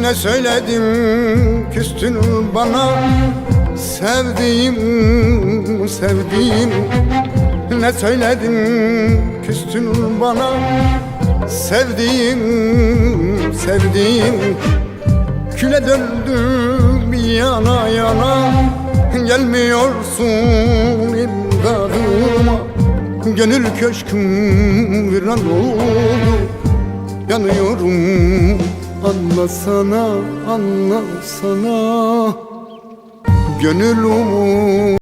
Ne söyledim küstün bana? Sevdiğim, sevdiğim. Ne söyledim küstün bana? Sevdiğim, sevdiğim. Küle döndüm yana yana. Gelmiyorsun imdadıma. Gönül köşküm viran oldu. Yanıyorum anlasana anlasana. Gönül umut